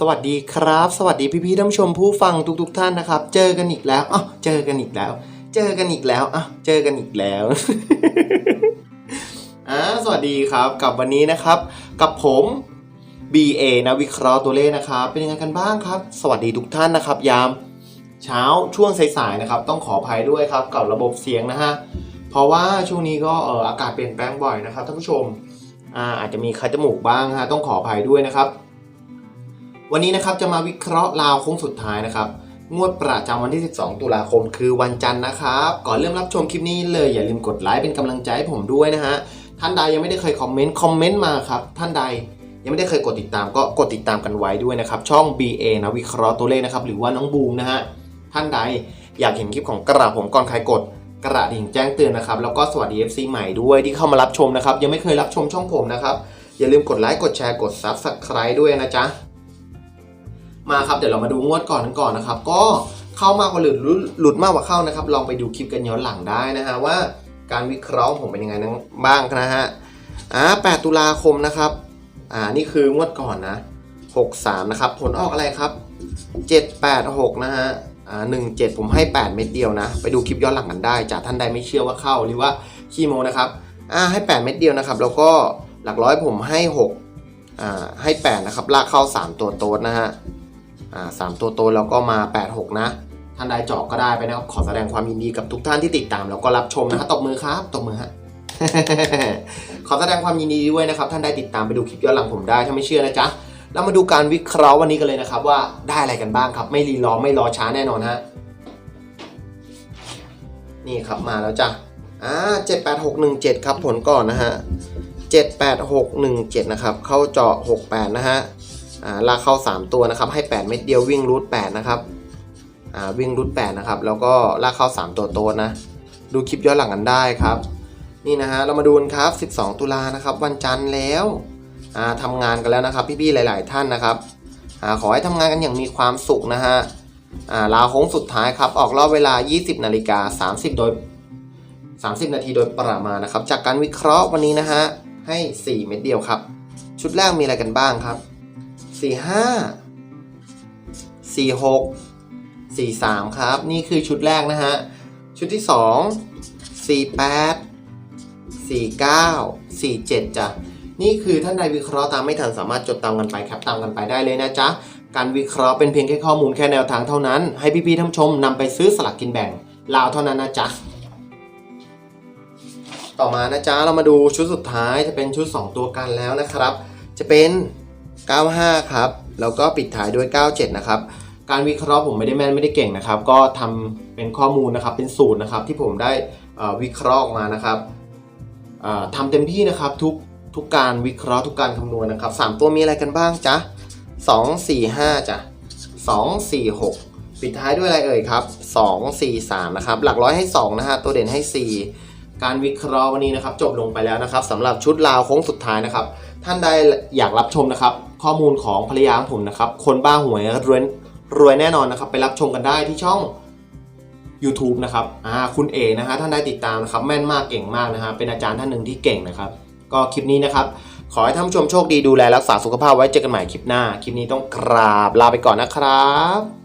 สวัสดีครับ สวัสดีพี่ๆท่านผู้ชมผู้ฟังทุกๆท่านนะครับ เจอกันอีกแล้วอ้าวเจอกันอีกแล้ว เจอกันอีกแล้วอ้าวเจอกันอีกแล้วอ่าสวัสดีครับกับวันนี้นะครับ กับผม BA นะวิเคราะห์ตัวเลขนะครับ เป็นยังไงกันบ้างครับ สวัสดีทุกท่านนะครับ ยามเช้าช่วงสายๆนะครับ ต้องขออภัยด้วยครับกับระบบเสียงนะฮะเพราะว่าช่วงนี้ก็เอออากาศเปลี่ยนแปลงบ่อยนะครับท่านผู้ชมอ่าอาจจะมีคัดจมูกบ้างฮะต้องขออภัยด้วยนะครับ วันนี้นะครับจะมาวิเคราะห์ราวโค้งสุดท้ายนะครับ งวดประจำวันที่ 12 ตุลาคมคือวันจันทร์นะครับ ก่อนเริ่มรับชมคลิปนี้เลยอย่าลืมกดไลค์เป็นกำลังใจให้ผมด้วยนะฮะ ท่านใดยังไม่ได้เคยคอมเมนต์คอมเมนต์มาครับ ท่านใดยังไม่ได้เคยกดติดตามก็กดติดตามกันไว้ด้วยนะครับ ช่อง BA นะวิเคราะห์ตัวเลขนะครับหรือว่าน้องบูมนะฮะ ท่านใดอยากเห็นคลิปของกระผมก่อนใครกดกระดิ่งแจ้งเตือนนะครับแล้วก็สวัสดี FC ใหม่ด้วยที่เข้ามารับชมนะครับ ยังไม่เคยรับชมช่องผมนะครับอย่าลืมกดไลค์กดแชร์กด Subscribe ด้วยนะจ๊ะ มาครับเดี๋ยวเรามาดูงวดก่อนกันก่อนนะครับ ก็เข้ามากกว่าหลุดหลุดมากกว่าเข้านะครับ ลองไปดูคลิปกันย้อนหลังได้นะฮะว่าการวิเคราะห์ผมเป็นยังไงบ้างนะฮะอ่า8ตุลาคมนะครับอ่านี่คืองวดก่อนนะ63นะครับผลออกอะไรครับ 786 นะฮะอ่า17 ผมให้ 8 เม็ดเดียวนะ ไปดูคลิปย้อนหลังกันได้ จากท่านใดไม่เชื่อว่าเข้าหรือว่าขี้โมนะครับอ่าให้ 8 เม็ดเดียวนะครับ แล้วก็หลักร้อยผมให้ 6อ่าให้ 8 นะครับ ลากเข้า 3 ตัวโต๊ดนะฮะ สามตัวโตนแล้วก็มา 86 นะ ท่านใดเจาะก็ได้ไปนะครับ ขอแสดงความยินดีกับทุกท่านที่ติดตามแล้วก็รับชมนะฮะตบมือครับตบมือฮะขอแสดงความยินดีด้วยนะครับ ท่านใดติดตามไปดูคลิปย้อนหลังผมได้ถ้าไม่เชื่อนะจ๊ะเรามาดูการวิเคราะห์วันนี้กันเลยนะครับ ว่าได้อะไรกันบ้างครับ ไม่รีรอไม่รอช้าแน่นอนฮะนี่ครับมาแล้วจ้ะอ่า78617ครับผลก่อนนะฮะ78617นะครับ เข้าเจาะ68นะฮะ ลากเข้า 3 ตัวนะครับ ให้ 8 เม็ดเดียววิ่งรูท8นะครับวิ่งรูท8นะครับ แล้วก็ลากเข้า 3 ตัวโต๊ดนะ ดูคลิปย้อนหลังกันได้ครับ นี่นะฮะ เรามาดูกันครับ 12 ตุลานะครับ วันจันทร์แล้วอ่าทำงานกันแล้วนะครับ พี่ๆ หลาย ๆ ท่านนะครับอขอให้ทำงานกันอย่างมีความสุขนะฮะาลาโค้งสุดท้ายครับ ออกรอบเวลา 20 นาฬิกา 30 โดย 30 นาทีโดยประมาณนะครับ จากการวิเคราะห์วันนี้นะฮะ ให้ 4 เม็ดเดียวครับ ชุดแรกมีอะไรกันบ้างครับ สี่ห้าสี่หกสี่สามครับ นี่คือชุดแรกนะฮะ ชุดที่สองสี่แปดสี่เก้าสี่เจ็ดจ้ะนี่คือท่านใดวิเคราะห์ตามไม่ทันสามารถจดตามกันไปครับตามกันไปได้เลยนะจ๊ะ การวิเคราะห์เป็นเพียงแค่ข้อมูลแค่แนวทางเท่านั้น ให้พี่ๆท่านชมนำไปซื้อสลากกินแบ่งลาวเท่านั้นนะจ๊ะ ต่อมานะจ๊ะเรามาดูชุดสุดท้ายจะเป็นชุด 2 ตัวกันแล้วนะครับ จะเป็น 95 ครับ แล้วก็ปิดท้ายด้วย 97 นะครับ การวิเคราะห์ผมไม่ได้แม่นไม่ได้เก่งนะครับ ก็ทำเป็นข้อมูลนะครับเป็นสูตรนะครับที่ผมได้วิเคราะห์ออกมานะครับเอ่อทำเต็มที่นะครับทุกทุกการวิเคราะห์ทุกการคำนวณนะครับ 3 ตัวมีอะไรกันบ้างจ๊ะ2 4 5จ้ะ2 4 6 ปิดท้ายด้วยอะไรเอ่ยครับ 2 4 3 นะครับ หลักร้อยให้ 2 นะฮะ ตัวเด่นให้ 4 การวิเคราะห์วันนี้นะครับจบลงไปแล้วนะครับสำหรับชุดลาวโค้งสุดท้ายนะครับท่านใดอยากรับชมนะครับ ข้อมูลของภรรยาของผมนะครับ คนบ้าหวยรวยรวยแน่นอนนะครับ ไปรับชมกันได้ที่ช่อง YouTube นะครับอ่าคุณเอนะฮะท่านได้ติดตามนะครับแม่นมากเก่งมากนะฮะเป็นอาจารย์ท่านหนึ่งที่เก่งนะครับ ก็คลิปนี้นะครับ ขอให้ท่านผู้ชมโชคดีดูแลรักษาสุขภาพไว้เจอกันใหม่คลิปหน้า คลิปนี้ต้องกราบลาไปก่อนนะครับ